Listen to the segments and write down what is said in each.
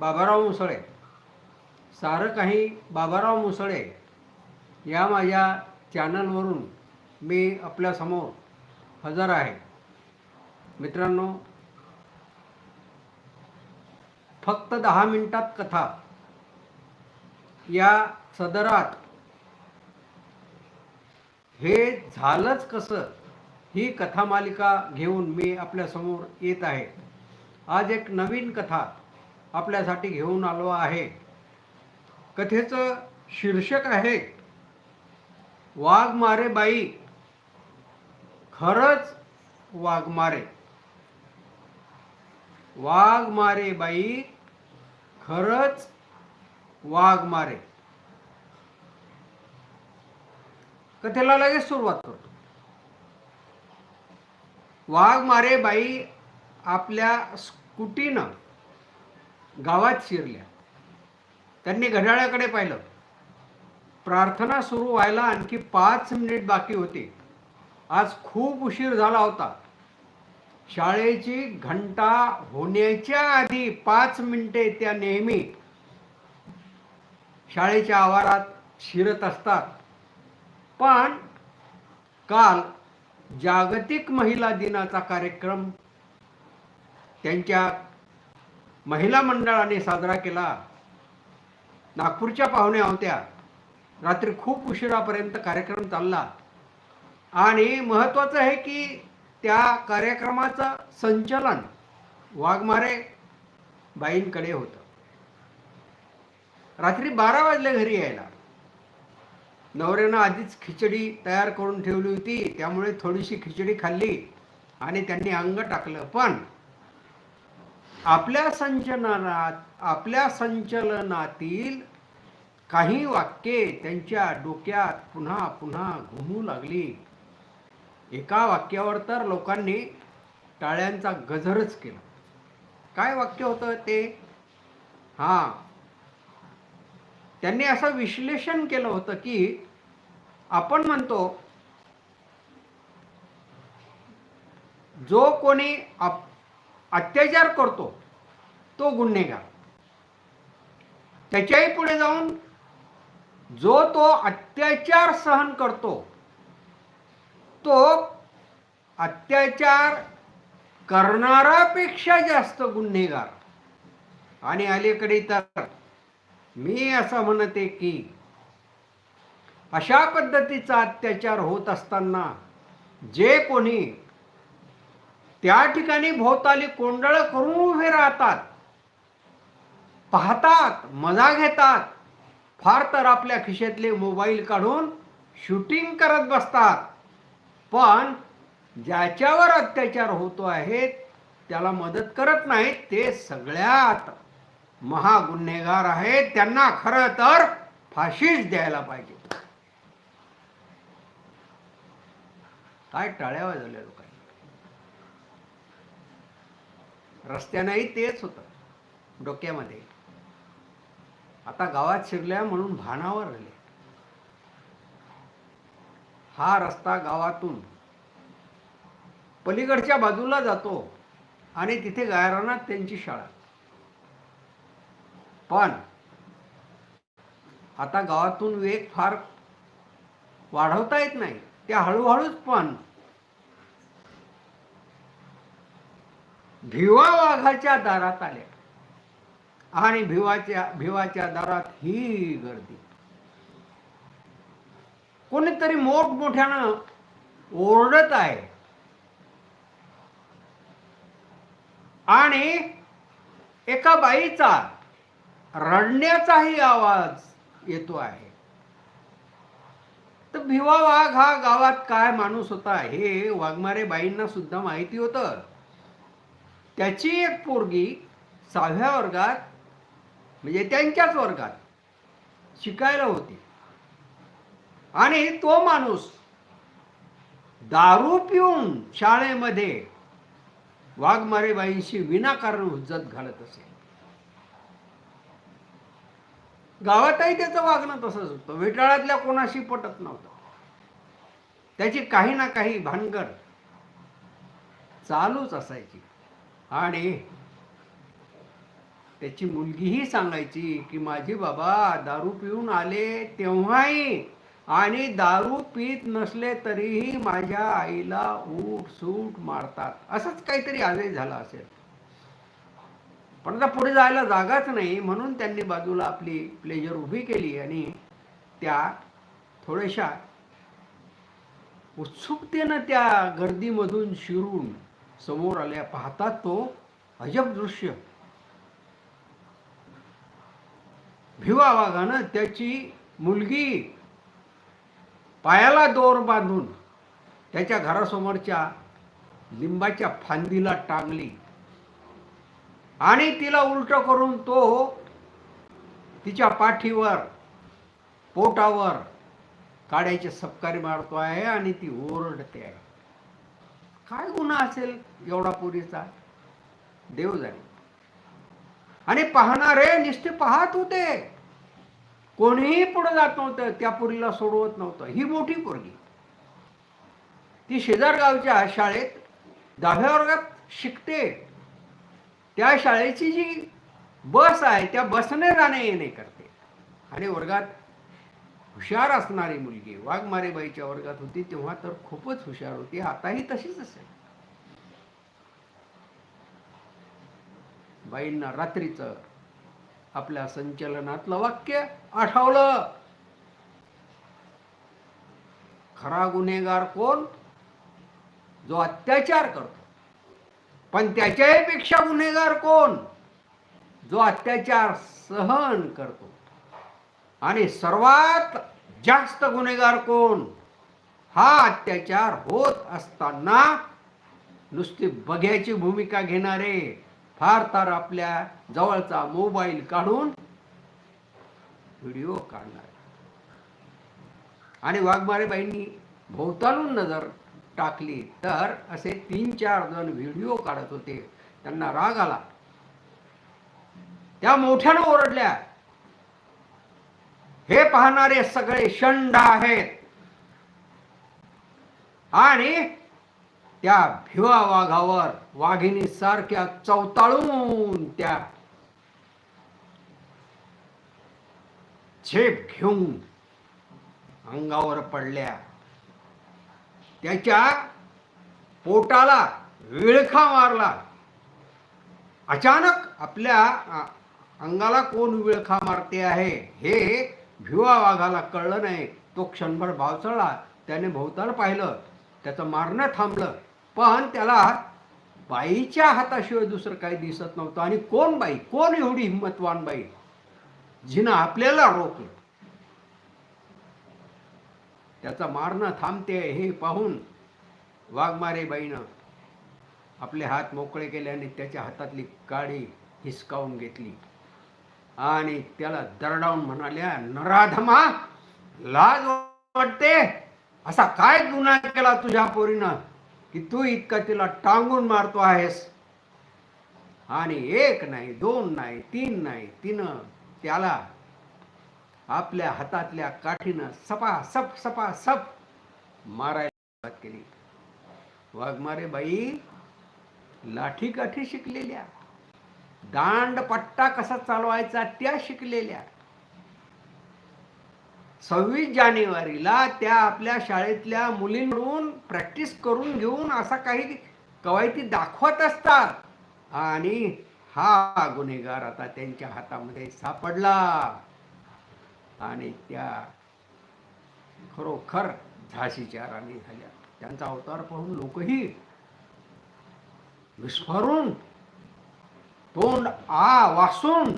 बाबाराव मुसळे. सारं काही बाबाराव मुसळे या माझ्या चॅनलवरून मी आपल्यासमोर हजर आहे. मित्रांनो फक्त दहा मिनटात कथा. या सदरात हे झालंच कसं ही कथा मालिका घेऊन मी आपल्यासमोर येत आहे. आज एक नवीन कथा आपल्यासाठी घेऊन आलो आहे. कथेचं शीर्षक आहे वाघमारे बाई खरंच वाघमारे. वाघमारे बाई खरंच वाघमारे. कथेला लगेच सुरुवात करतो. वाघमारे बाई आपल्या स्कूटीनं गावात शिरल्या. त्यांनी घड्याळाकडे पाहिलं. प्रार्थना सुरू व्हायला आणखी पाच मिनिट बाकी होते. आज खूप उशीर झाला होता. शाळेची घंटा होण्याच्या आधी पाच मिनिटे त्या नेहमी शाळेच्या आवारात शिरत असतात. पण काल जागतिक महिला दिनाचा कार्यक्रम त्यांच्या महिला मंडळाने साजरा केला. नागपूरच्या पाहुण्या होत्या. रात्री खूप उशिरापर्यंत कार्यक्रम चालला. आणि महत्त्वाचं आहे की त्या कार्यक्रमाचं संचलन वाघमारे बाईंकडे होतं. रात्री बारा वाजले घरी यायला. नवऱ्यानं आधीच खिचडी तयार करून ठेवली होती. त्यामुळे थोडीशी खिचडी खाल्ली आणि त्यांनी अंग टाकलं. पण आपल्या संचलनात आपल्या संचलनातील काही वाक्ये त्यांच्या डोक्यात पुन्हा पुन्हा घुमू लागली. एका वाक्यावर तर लोकांनी टाळ्यांचा गजरच केला. काय वाक्य होतं ते? हां. त्यांनी असं विश्लेषण केलं होतं की आपण म्हणतो जो कोणी आप अत्याचार करतो तो गुन्हेगार. त्याच्याही पुढे जाऊन जो तो अत्याचार सहन करतो तो अत्याचार करणारापेक्षा जास्त गुन्हेगार. आणि अलीकडे तर मी असं म्हणते की अशा पद्धतीचा अत्याचार होत असताना जे कोणी त्या ठिकाणी भोवताली कोंडळ करून उभे राहतात. पाहतात मजा घेतात. फार तर आपल्या खिशेतले मोबाईल काढून शूटिंग करत बसतात. पण ज्याच्यावर अत्याचार होतो आहे त्याला मदत करत नाहीत ते सगळ्यात महागुन्हेगार आहेत. त्यांना खरं तर फाशीच द्यायला पाहिजे. काय टाळ्यावर झाले लोकांनी? रस्त्यानंही तेच होतं डोक्यामध्ये. आता गावात शिरल्या म्हणून भानावर आले हा रस्ता गावातून पलीकडच्या बाजूला जातो आणि तिथे गायरानात त्यांची शाळा. पण आता गावातून वेग फार वाढवता येत नाही. त्या हळूहळूच पण भिवा वाघाच्या दारात आल्या. आणि भिवाच्या भिवाच्या दारात ही गर्दी. कोणीतरी मोठमोठ्यानं ओरडत आहे. आणि एका बाईचा रडण्याचाही आवाज येतो आहे. तर भिवा वाघ हा गावात काय माणूस होता हे वाघमारे बाईंना सुद्धा माहिती होतं. त्याची एक पोरगी सहाव्या वर्गात म्हणजे त्यांच्याच वर्गात शिकायला होती. आणि तो माणूस दारू पिऊन शाळेमध्ये वाघमारेबाईंशी विनाकारण हुज्जत घालत असे. गावातही त्याचं वागणं तसंच होतं. वेटाळातल्या कोणाशी पटत नव्हतं. त्याची काही ना काही भानगड चालूच असायची. आणि त्याची मुलगीही सांगायची की माझे बाबा दारू पिऊन आले तेव्हाही आणि दारू पीत नसले तरीही माझ्या आईला ऊट सूट मारतात. असंच काहीतरी आदेश झाला असेल. पण आता पुढे जायला जागाच नाही म्हणून त्यांनी बाजूला आपली प्लेजर उभी केली आणि त्या थोड्याशा उत्सुकतेनं त्या गर्दीमधून शिरून समोर आल्या पाहतात तो अजब दृश्य. भिवा वाघानं त्याची मुलगी पायाला दोर बांधून त्याच्या घरासमोरच्या लिंबाच्या फांदीला टांगली. आणि तिला उलट करून तो तिच्या पाठीवर पोटावर काड्याचे सपकारी मारतो आहे आणि ती ओरडते. आहे काय गुन्हा असेल एवढा पुरीचा? देव जाणे. आणि पाहणारे निष्ठे पाहत होते. कोणीही पुढे जात नव्हतं त्या पुरीला सोडवत नव्हतं. ही मोठी पोरगी. ती शेजारगावच्या शाळेत दहाव्या वर्गात शिकते. त्या शाळेची जी बस आहे त्या बसने जाणे येणे करते. आणि वर्गात हुशार असणारी मुलगी वाघमारेबाईच्या वर्गात होती तेव्हा तर खूपच हुशार होती. आताही तशीच असेल. बाईंना रात्रीचं आपल्या संचलनातलं वाक्य आठवलं. खरा गुन्हेगार कोण? जो अत्याचार करतो. पण त्याच्याही पेक्षा गुन्हेगार कोण? जो अत्याचार सहन करतो. आणि सर्वात जास्त गुन्हेगार कोण? हा अत्याचार होत असताना नुसती बघ्याची भूमिका घेणारे फार तर आपल्या जवळचा मोबाईल काढून व्हिडिओ काढणार. आणि वाघमारेबाईंनी भोवतालून नजर टाकली तर असे तीन चार जण व्हिडिओ काढत होते. त्यांना राग आला. त्या मोठ्यानं ओरडल्या. हे पाहणारे सगळे शंड आहेत. आणि त्या भिवा वाघावर वाघिणी सारख्या चवताळून त्या झेप घेऊन अंगावर पडल्या. त्याच्या पोटाला विळखा मारला. अचानक आपल्या अंगाला कोण विळखा मारते आहे हे भिवा वाघाला कळलं नाही. तो क्षणभर भावचळला त्याने भोवताल पाहिलं. त्याचं मारणं थांबलं. पण त्याला बाईच्या हाताशिवाय दुसरं काही दिसत नव्हतं. आणि कोण बाई? कोण एवढी हिंमतवान बाई? जिनं आपल्याला रोखलं. त्याचं मारणं थांबते हे पाहून वाघमारे बाईनं आपले हात मोकळे केले आणि त्याच्या हातातली काडी हिसकावून घेतली. आणि त्याला दरडावून म्हणाल्या नराधमा लाज वाटते? असा काय गुन्हा केला तुझ्या पोरीनं की तू इतका तिला टांगून मारतो आहेस? आणि एक नाही दोन नाही तीन नाही तिनं त्याला आपल्या हातातल्या काठीनं सपा सप सपा सप मारायला सुरुवात केली. वाघमारे बाई लाठी काठी शिकलेल्या. दांडपट्टा कसा चालवायचा त्या शिकलेल्या. सव्वीस जानेवारीला त्या आपल्या शाळेतल्या मुलींकडून प्रॅक्टिस करून घेऊन असा काही कवायती दाखवत असतात. आणि हा गुन्हेगार आता त्यांच्या हातामध्ये सापडला. आणि त्या खरोखर झाशीच्या राणी झाल्या. त्यांचा अवतार पाहून लोकही विस्फारून तोंड आ वासून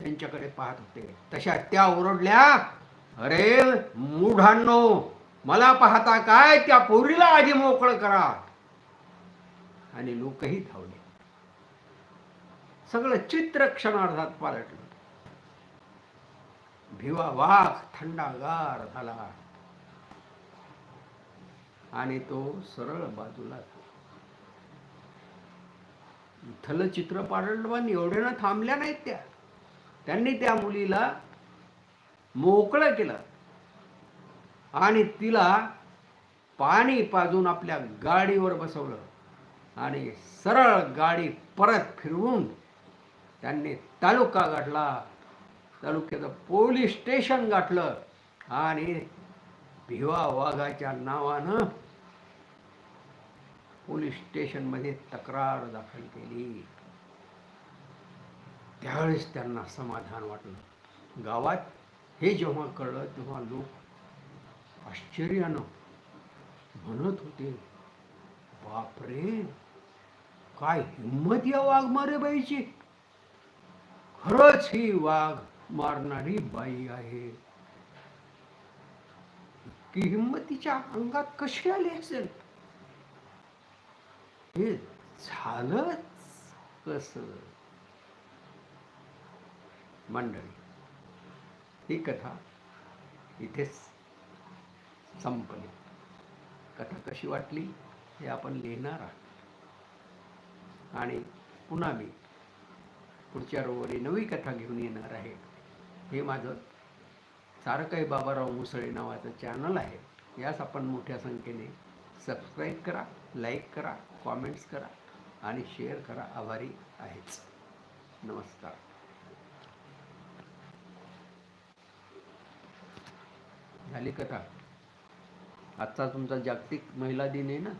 त्यांच्याकडे पाहत होते. तशा त्या ओरडल्या अरे मूढांनो मला पाहता काय त्या पोरीला आधी मोकळं करा. आणि लोकही धावले. सगळं चित्र क्षणार्धात पालटलं. भिवा वाघ थंडागार झाला. आणि तो सरळ बाजूला विठ्ठल चित्र पाडलं पण एवढ्यानं थांबल्या नाहीत त्या. त्यांनी त्या मुलीला मोकळं केलं. आणि तिला पाणी पाजून आपल्या गाडीवर बसवलं. आणि सरळ गाडी परत फिरवून त्यांनी तालुका गाठला. तालुक्याचं पोलीस स्टेशन गाठलं. आणि भिवा वाघाच्या नावानं पोलीस स्टेशनमध्ये तक्रार दाखल केली. त्यावेळेस त्यांना समाधान वाटलं. गावात हे जेव्हा कळलं तेव्हा लोक आश्चर्यानं म्हणत होते बापरे! काय हिंमत या वाघमारे बाईची? खरंच ही वाघ मारणारी बाई आहे. की हिंमतीच्या अंगात कशी आली असेल? हे झालंच कसं? मंडळी ही कथा इथेच संपली. कथा कशी वाटली हे आपण लिहिणार आहात. आणि पुन्हा मी पुढच्या रोवरी नवी कथा घेऊन येणार आहे. हे माझं सारकाई बाबाराव मुसळे नावाचं चॅनल आहे. यास आपण मोठ्या संख्येने सबस्क्राईब करा. लाईक करा कॉमेंट्स करा आणि शेअर करा. आभारी आहेच. नमस्कार. झाली कथा. आजचा तुमचा जागतिक महिला दिन आहे ना?